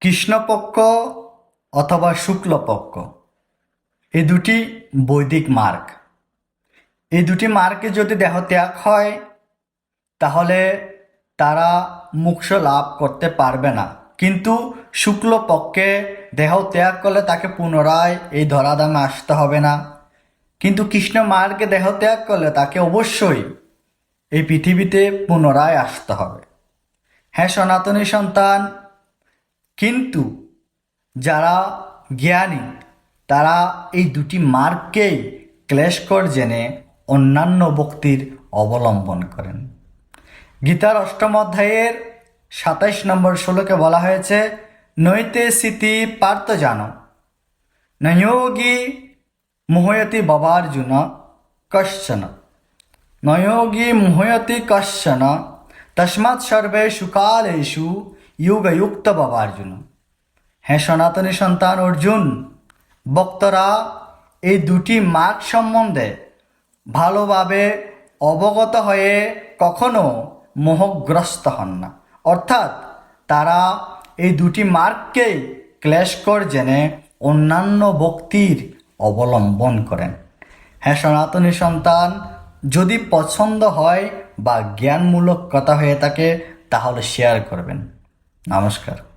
কৃষ্ণপক্ষ অথবা শুক্লপক্ষ। এই দুটি বৈদিক মার্গ। এই দুটি মার্গে যদি দেহ ত্যাগ হয়, তাহলে তারা মোক্ষ লাভ করতে পারবে না। কিন্তু শুক্লপক্ষে দেহ ত্যাগ করলে তাকে পুনরায় এই ধরাধামে আসতে হবে না। কিন্তু কৃষ্ণ মার্গে দেহ ত্যাগ করলে তাকে অবশ্যই এই পৃথিবীতে পুনরায় আসতে হবে। হ্যাঁ সনাতনী সন্তান কিন্তু যারা জ্ঞানী, তারা এই দুটি মার্গকেই ক্লেশকর জেনে অন্যান্য ভক্তির অবলম্বন করেন। গীতার অষ্টম অধ্যায়ের সাতাইশ নম্বর শ্লোকে বলা হয়েছে, নৈতে স্মৃতি পার্থ জানো নয়োগী মোহয়তি বাবার্জুন কশ্চন নয়োগী মোহয়তি কশ্চন তস্মাৎ সর্বেষু কালেষু যুগযুক্ত বাবার্জুন হ্যাঁ সনাতনী সন্তান অর্জুন বক্তরা এই দুটি মার্গ সম্বন্ধে ভালোভাবে অবগত হয়ে কখনো মোহগ্রস্ত হন না। অর্থাৎ তারা এই দুটি মার্গকেই ক্লেশকর জেনে অন্যান্য ভক্তির অবলম্বন করেন। হ্যাঁ সনাতনী সন্তান যদি পছন্দ হয় বা জ্ঞানমূলক কথা হয়ে থাকে, তাহলে শেয়ার করবেন। নমস্কার